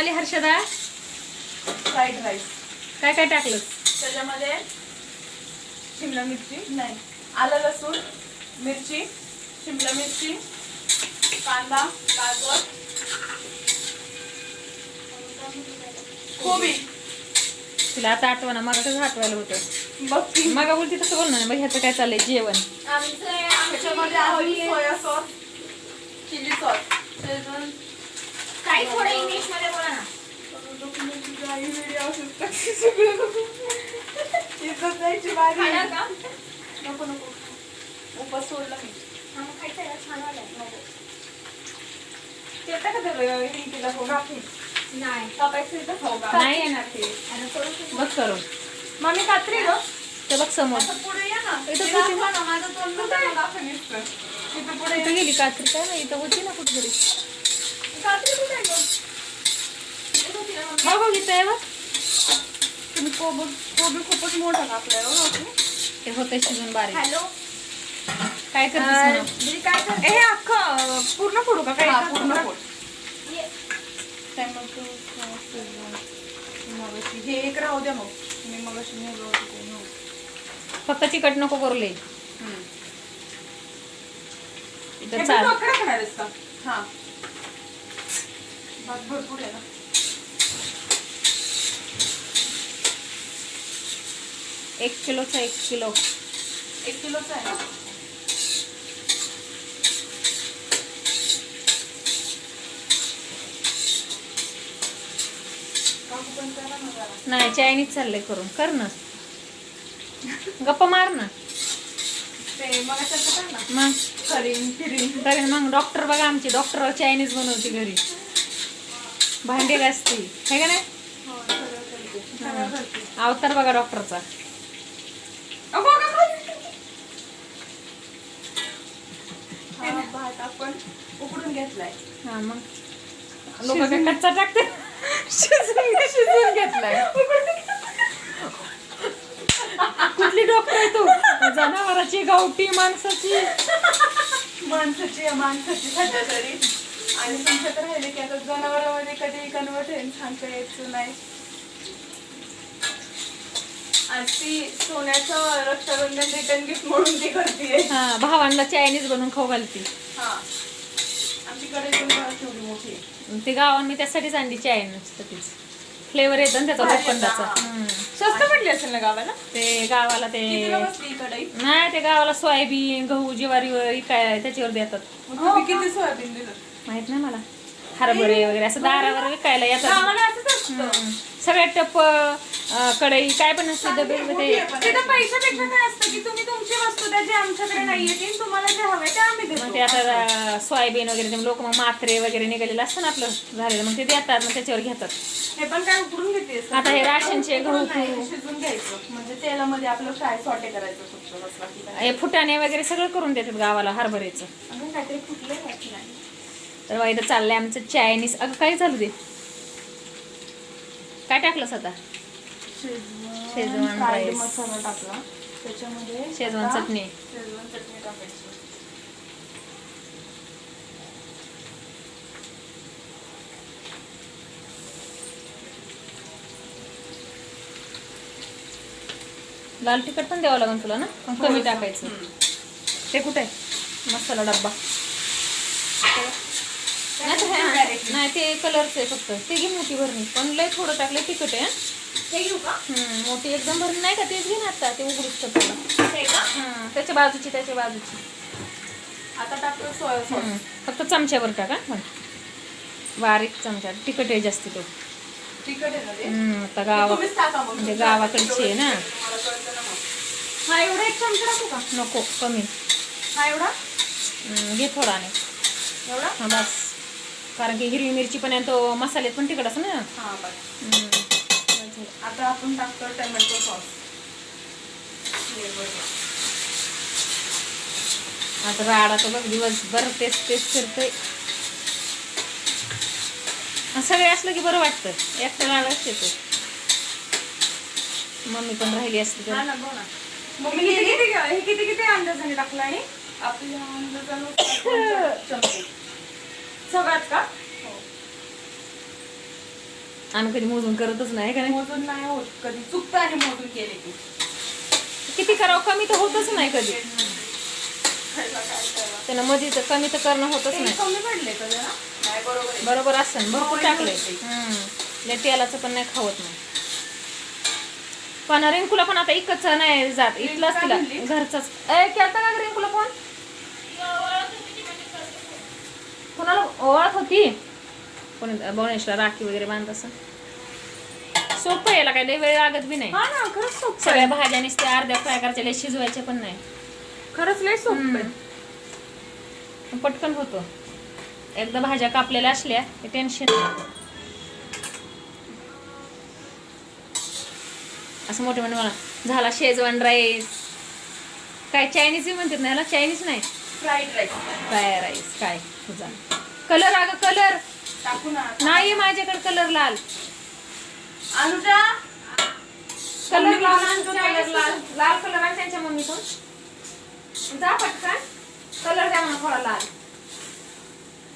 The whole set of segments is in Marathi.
बनवली हर्षदा? फ्राईड राईस काय काय टाकलं? त्याच्यामध्ये शिमला मिरची नाही आलं लसूण मिरची शिमला मिरची कांदा गाजर कोबी. तिला आता आठवणा मग कसं आठवायला होतं. बघ मग बोलते तसं बोल ना मग ह्याचं काय चाललंय जेवण. त्याच्यामध्ये आहे soya sauce chilli sauce schezwan काही थोडं इंग्लिशमध्ये बोला ना. खाणार का? नको नको. उपास सोडला मी. हा, मग खायचं आहे, छान वाटलं. ते आता का ते हिंदीला हो गाठी नाही. कापायचं इथं खाऊ का नाही. येणार ते. आणि करू शकतो. बघ करून. मम्मी कात्री ग. ते बघ समोर. असं पुढे ये ना. इथं ते कुठे? दाखव ना, माझं तोंड. इथं पुढे इथं गेली कात्री काय नाही इथं होती ना कुठेतरी बघ इथं बघ तुम्ही कोबी कोबी खूपच मोठा कापलाय हो. ते शिजून बारीक हॅलो काय करतेस काय करते? हे अख्खं पूर्ण फोडू का काय पूर्ण. फोड हे एक राहू द्या मग मी नेलं. फक्त तिखट नको करू लई. इथं चाल? हा. भात भरपूर आहे ना. एक किलोचा एक किलो. एक किलोचा आहे. ना. नाही चायनीज चाललंय करून. कर ना. गप्पा मार ना. ते असं कर ना. मग. करीन फिरीन. तरी मग डॉक्टर बघा आमची. डॉक्टर चायनीज बनवते घरी. भांडी घासते. हे का नाही? हो. अवतार बघा डॉक्टरचा. भात आपण उकडून घेतलाय. हा मग. लोक कच्चा टाकते शिजून शिजून घेतलाय. कुठली डॉक्टर आहे तू? जनावराची गावठी माणसाची. माणसाची माणसाची सध्या तरी आणि तुमच्यात राहिले की आता जनावरांमध्ये कधी कन्वर्ट होईल सांगता यायचं नाही. आज ती सोन्याचं रक्षाबंधन रिटर्न गिफ्ट म्हणून ती करते हा भावांना चायनीज बनवून खाऊ घालती. हा. आमच्याकडे पण बघा केवढी मोठी आहे. ते गावान मी त्यासाठीच आणली चायनीज तीच. फ्लेवर येतं ना त्याचा लोखंडाचा. हम्म. स्वस्त पडली असेल ना गावाला? ते गावाला ते कितीला बसली ही कढई नाही ते गावाला सोयाबीन गहू ज्वारी काय त्याच्यावर देतात. मग तुम्ही किती सोयाबीन दिलं? माहीत नाही मला. हरभरे वगैरे असं दारावर विकायला येतात. गावाला असंच असतं. हम्म. सगळ्या टप अं, कढई काय पण असते डबे ते तिथं पैशापेक्षा काय असतं की तुम्ही तुमची वस्तू द्या जे आमच्याकडे नाहीये ती तुम्हाला जे हवे ते आम्ही मग देतो ते आता अं, सोयाबीन वगैरे लोक मग मात्रे वगैरे निघालेलं असतं ना आपलं झालेलं मग ते देतात मग त्याच्यावर घेतात. हे पण काय उकडून घेतेस आता हे राशनचे गहू. शिजून घ्यायचं. म्हणजे तेलामध्ये आपलं फ्राय सॉटे करायचं काय हे फुटाणे वगैरे सगळं करून देतात गावाला हरभऱ्याचं. अजून काहीतरी फुटलंय बाकी नाही. तर इथं चाललंय आमचं चायनीज अगं काय झालं ते? काय टाकलंस आता? शेजवान. मसाला टाकला. त्याच्यामध्ये शेजवान चटणी. शेजवान चटणी टाकायची. लाल तिखट पण द्यावं लागेल तुला ना? पण कमी टाकायचं. ते कुठे? आहे मसाला डब्बा नाही तर हे- Directly. नाही ते कलरचं आहे फक्त. ते घे मोठी भरणी. पण लय थोडं टाकलं तिखट आहे. हे. घेऊ का? मोठी एकदम भरणी नाही का? तेच घे ना आता ते उघडूच टाकलं हे का? त्याच्या बाजूची त्याच्या बाजूची. आता टाकतो सोया सॉस. हम्म, फक्त चमच्यावर टाका पण. बारीक चमचा तिखट आहे जास्ती तो. तिखट आहे ना ते? आता ते गावा तुम्हीच टाका मग. म्हणजे गावाकडची आहे ना. तुम्हाला कळतं ना मग. हा एवढा एक चमचा टाकू का? नको कमी. हा एवढा? घे थोडा आणि. एवढा? हा बस. कारण की हिरवी मिरची पण आहे तो मसाल्यात पण असं ना? हा. आता आपण टाकतो टोमॅटो सॉस. आता राडा तर बघ दिवसभर तेच तेच करतोय. आणि सगळे असलं की बरं वाटतं. एकटं राडाच येतो मम्मी पण राहिली असते किती किती किती अंदाजाने टाकलं आणि? आपल्या चमचे. सगळ्यात का? हो. आम्ही कधी मोजून करतच नाही का नाही? मोजून नाही होत. कधी चुकतं आणि मोजून केले की किती करावं? कमी तर होतच नाही कधी? त्यानं मध्ये तर कमी तर करणं होतच नाही. कमी पडले का जरा. नाही बरोबर आहे. बरोबर असं भरपूर टाकलंय. हम्म. तेलाचं पण नाही खावत नाही पण रिंकूला पण आता इकच नाही जात. इथलंच तिला? घरचंच. ए केलता का ग रिंकूला फोन कोणाला ओळख होती? कोणी भुवनेश्वर राखी वगैरे बांधत असं सोपं याला काय लय वेळ लागत बी नाही. हा ना खरंच सोपं सगळ्या भाज्या नुसत्या अर्ध्या फ्राय करायच्या लय शिजवायच्या पण नाही. खरंच लय सोपं आहे. पटकन होतो. एकदा भाज्या कापलेल्या असल्या की टेन्शन नाही. असं मोठे म्हणे मला झाला शेजवान राईस. काय चायनीज म्हणतात ना याला? चायनीज नाही. Fried rice. फ्राय राईस काय? तुझा कलर अगं कलर. टाकू ना. नाही माझ्याकडे कलर लाल. अनुजा? कलर लाल. आणतो, कलर लाल. लाल कलर आहे त्यांच्या मम्मीकडून. जा पटकन. कलर द्या मला थोडा लाल.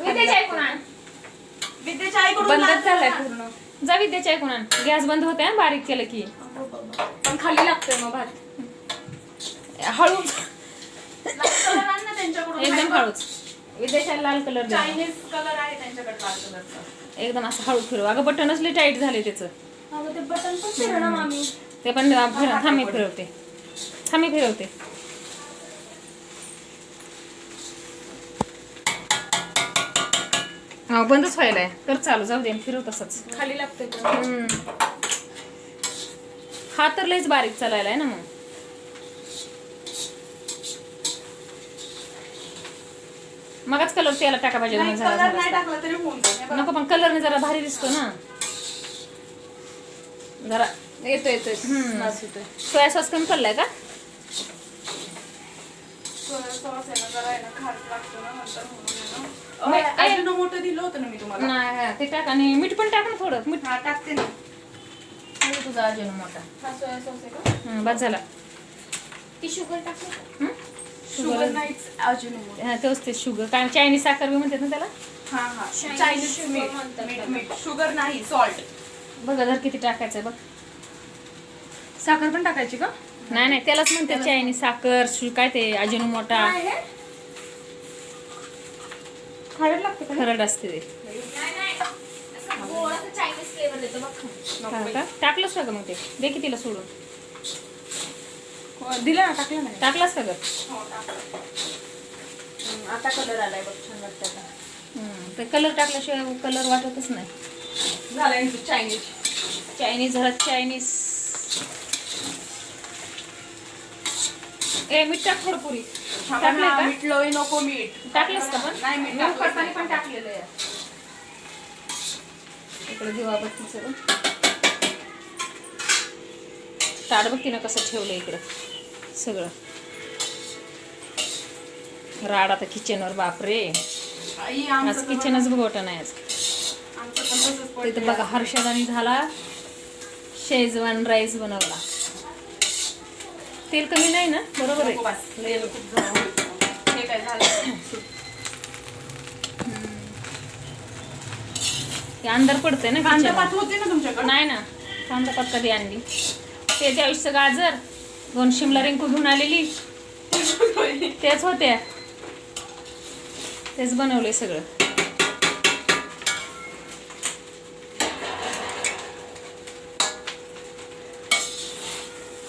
विद्याच्या ऐकून आण. विद्येच्या आईकडून बंदच झालाय पूर्ण. जा विद्याच्या ऐकून आण. गॅस बंद होते हं, बारीक केलं की. पण खाली लागतोय मग भात. हळू लाल कलर आण ना त्यांच्याकडून एकदम हळूच. विद्याच्या लाल कलर चायनीज कलर आहे त्यांच्याकडे लाल कलरचा. एकदम असं हळू फिरव. अगं बटनच लय टाईट झाले त्याचं. अगं ते बटन पण फिरवणार मामी. ते पण फिर थांबी फिरवते. थांबी फिरवते. हा बंदच व्हायलाय. तर चालू जाऊ दे फिरव तसंच. खाली लागतोय. हम्म. हा तर लयच बारीक चालायलाय ना मग. मगच कलर त्याला टाका पाहिजे नाही कलर नाही टाकला तरी होऊन जाईल. नको पण कलरने जरा भारी दिसतो ना. जरा. येतो येतोय. सोया सॉस कमी पडलाय का? मोठं दिलं होतं ना मी तुम्हाला. नाही ते टाक आणि मीठ पण टाक ना थोडं. मीठ. टाकते ना. तुझा अजून मोठा. सोया सॉस आहे का? बस झाला. ती शुगर टाकली हं? शुगर नाहीच हा तेच ते शुगर काय चायनीज साखर बी म्हणतात ना त्याला? हा हा. Chinese चायनीज sugar मीठ म्हणतात मीठ त्याला. मीठ शुगर नाही सॉल्ट बघा जर किती टाकायचं बघ. साखर पण टाकायची का? नाही नाही त्यालाच म्हणते चायनीज साखर शु- काय ते अजून मोठा. काय हे? खायला लागते का? खरड असते ते. नाही नाही. असं गोडाचं चायनीज फ्लेवर देतो बघ. खाऊन. हा का? टाकलंस का ग मग ते? दे की तिला सोडून. हो, दिलं ना टाकलं नाही. टाकलंस हो, टाकलं. हम्म, आता कलर आलाय बघ छान वाटतं आता. ते कलर टाकल्याशिवाय कलर वाटतच नाही. झालंय चायनीज चायनीज झाला चायनीज ए मीठ टाक थोडं पुरी. टाकलंय का? मीठ लोई नको मीठ. टाकलंस का पण? नाही मीठ नाही. पण टाकलेलं आहे. इकडे दिवाबत्ती सगळं. ताट बघ तिनं कसं ठेवलं इकडं. सगळं. राड आता किचनवर बापरे. आज किचनच बघवतं नाही आज. तिथं. बघा हर्षदानी झाला शेजवान राईस बनवला. तेल कमी नाही ना? बरोबर आहे. ते अंदर पडतंय ना तुमच्याकडे? नाही ना. कांदा पात कधी आणली? ते त्या गाजर दोन शिमला रिंकू घेऊन आलेली. तेच होत्या. तेच बनवलंय सगळं.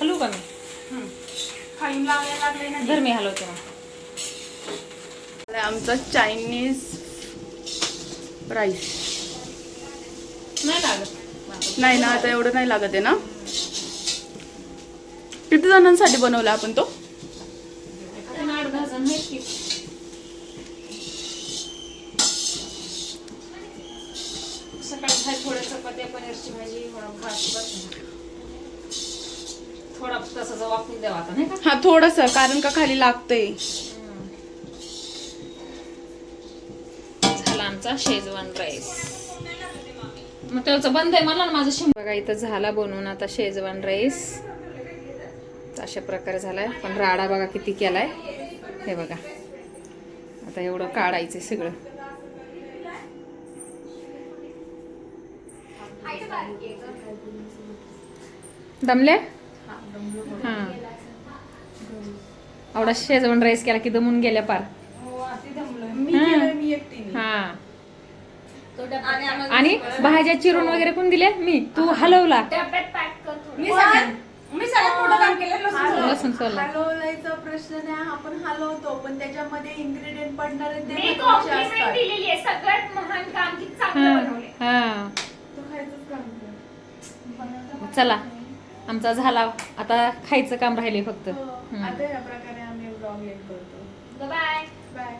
हलू का मी? धर मी हलवते मग. आमचा चायनीज राईस नाही लागत. नाही ना आता एवढं नाही लागत आहे ना? किती जणांसाठी बनवला आपण तो? सकाळी चपात्या पनीरची भाजी थोडा भात बस. थोडा तसाचा वापरून द्यावा आता नाही का? हा थोडस कारण का खाली लागतंय. झाला आमचा शेजवान राईस. मग त्याचं बंद आहे मला ना माझं बघा इथं झाला बनवून आता शेजवान राईस. अशा प्रकारे झालाय. पण राडा बघा किती केलाय. हे बघा. आता एवढं काढायचंय सगळं आईचं बारीक आहे गं. दमले? हा. हा. एवढा शेजवण राईस केला की दमून गेल्या पार. हो, हा. केलंय, मी एकटीने. हा. तो डब्यात आणि भाज्या चिरून वगैरे कोण दिल्या मी. तू हलवला. लसूण सोललं. प्रश्न नाही. आपण हलवतो पण त्याच्यामध्ये इन्ग्रेडियंट पडणारे ते मी महत्त्वाचे कॉम्प्लिमेंट असतात. दिलेली आहे. सगळ्यात महान काम की हा. चांगलं बनवलंय. हा. तू खायचंच काम कर. चला. आमचा झाला. आता खायचं काम राहिले फक्त. हो, हम्म. आता या प्रकारे आम्ही ब्लॉग एंड करतो. Bye bye